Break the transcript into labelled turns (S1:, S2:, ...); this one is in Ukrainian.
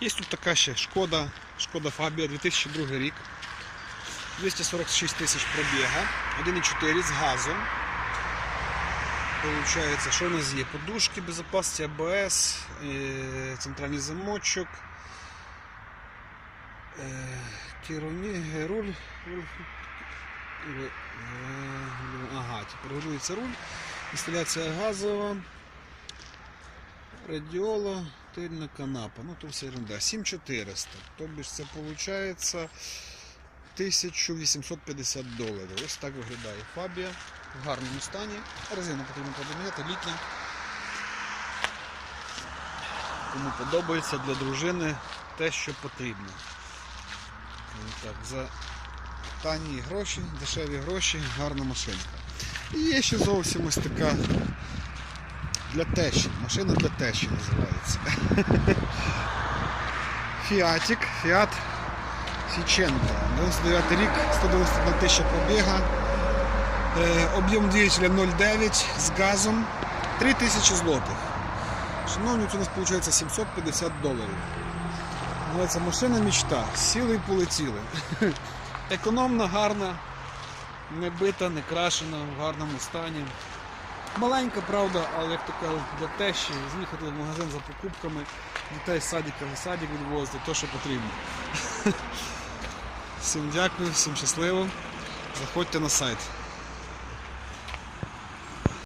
S1: Є тут така ще шкода, шкода Фабія 2002 рік. 246 тисяч пробіга, 1,4 з газом. Получається, що у нас є? Подушки безопасності, АБС, е, центральний замочок, е, керівні, руль, руль, е, ага, тепер регулюється руль, інсталяція газова, радіола, тильна канапа, ну то все ерунда, 7400, тобто це виходить 1850 доларів. Ось так виглядає Фабія в гарному стані. Резину потрібно подивити, літня. Кому подобається для дружини те, що потрібно. Так, за танні гроші, дешеві гроші, гарна машинка. І є ще зовсім ось така для тещі. Машина для тещі називається. Фіатик, Фіат Січенко. 99 рік, 191 тисяча пробіга. Е, Об'єм двигателя 0,9 з газом 3000 злотих. Шановні, це у нас виходить 750 доларів. Але це машина мечта. Сіли і полетіли. Економна, гарна, не бита, не крашена, в гарному стані. Маленька, правда, але як то кажуть, для тещі, з'їхати в магазин за покупками, дітей з садика в садик відвозити, то, що потрібно. Всім дякую, всім щасливо. Заходьте на сайт.